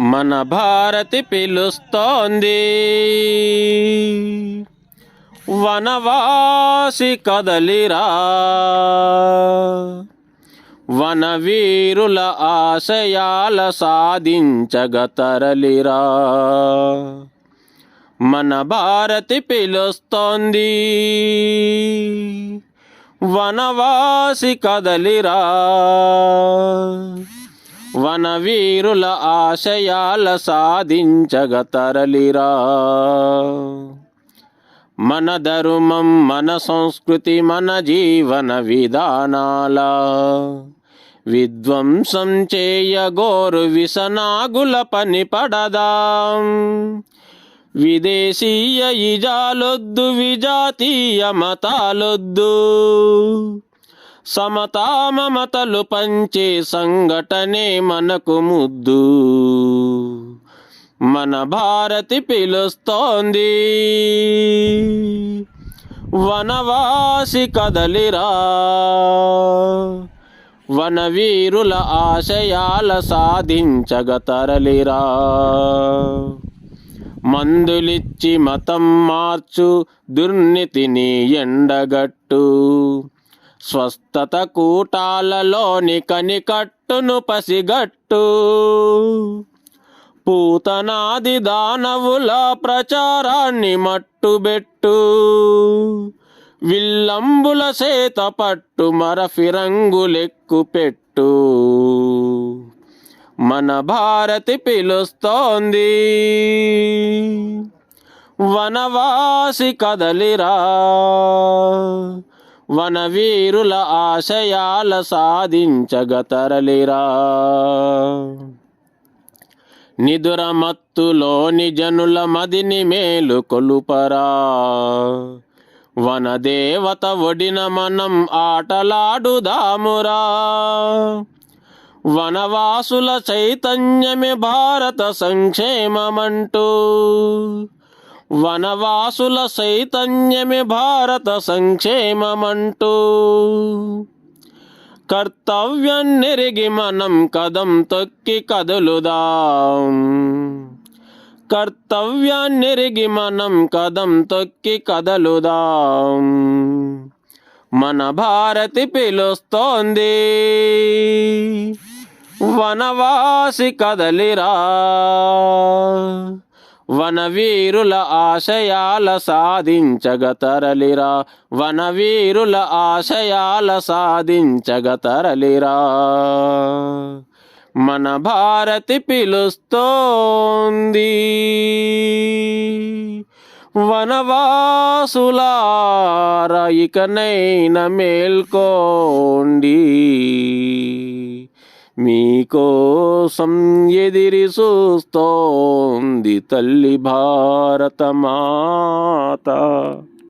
మన భారతి పిలుస్తోంది. వనవాసి కదలిరా. వనవీరుల ఆశయాల సాధించగ తరలిరా. మన భారతి పిలుస్తోంది. వనవాసి కదలిరా. వనవీరుల ఆశయాల సాధించగ తరలిరా మన ధర్మం మన సంస్కృతి మన జీవన విధానాల విధ్వంసం చేయగోరు విసనాగుల పని పడదాం. విదేశీయ ఇజాలొద్దు విజాతీయ మతాలొద్దు. సమతా మమతలు పంచే సంఘటనే మనకు ముద్దు. మన భారతి పిలుస్తోంది. వనవాసి కదలిరా. వనవీరుల ఆశయాల సాధించగ తరలిరా. మందులిచ్చి మతం మార్చు దుర్నీతిని ఎండగట్టు. స్వస్థత కూటాలలోని కనికట్టును పసిగట్టు. పూతనాది దానవుల ప్రచారాన్ని మట్టుబెట్టు. విల్లంబుల సేత పట్టు మరఫిరంగులెక్కు పెట్టు. మన భారతి పిలుస్తోంది. వనవాసి కదలిరా. వనవీరుల ఆశయాల సాధించగ తరలిరా నిదురమత్తులోని జనుల మదిని మేలు కొలుపరా? వనదేవత ఒడిన మనం ఆటలాడుదామురా? వనవాసుల చైతన్యమే భారత సంక్షేమమంటూ? వనవాసుల చైతన్యమే భారత సంక్షేమమంటూ. కర్తవ్యాన్నెరిగి మనం కదం తొక్కి కదులుదాం. కర్తవ్యాన్నెరిగి మనం కదం తొక్కి కదలుదాం. మన భారతి పిలుస్తోంది. వనవాసి కదలిరా. వనవీరుల ఆశయాల సాధించగ తరలిరా. వనవీరుల ఆశయాల సాధించగ తరలిరా. మన భారతి పిలుస్తోంది. వనవాసులార ఇకనైన మేల్కోండి. మీకోసం ఎదిరి చూస్తోంది తల్లి భారత మాత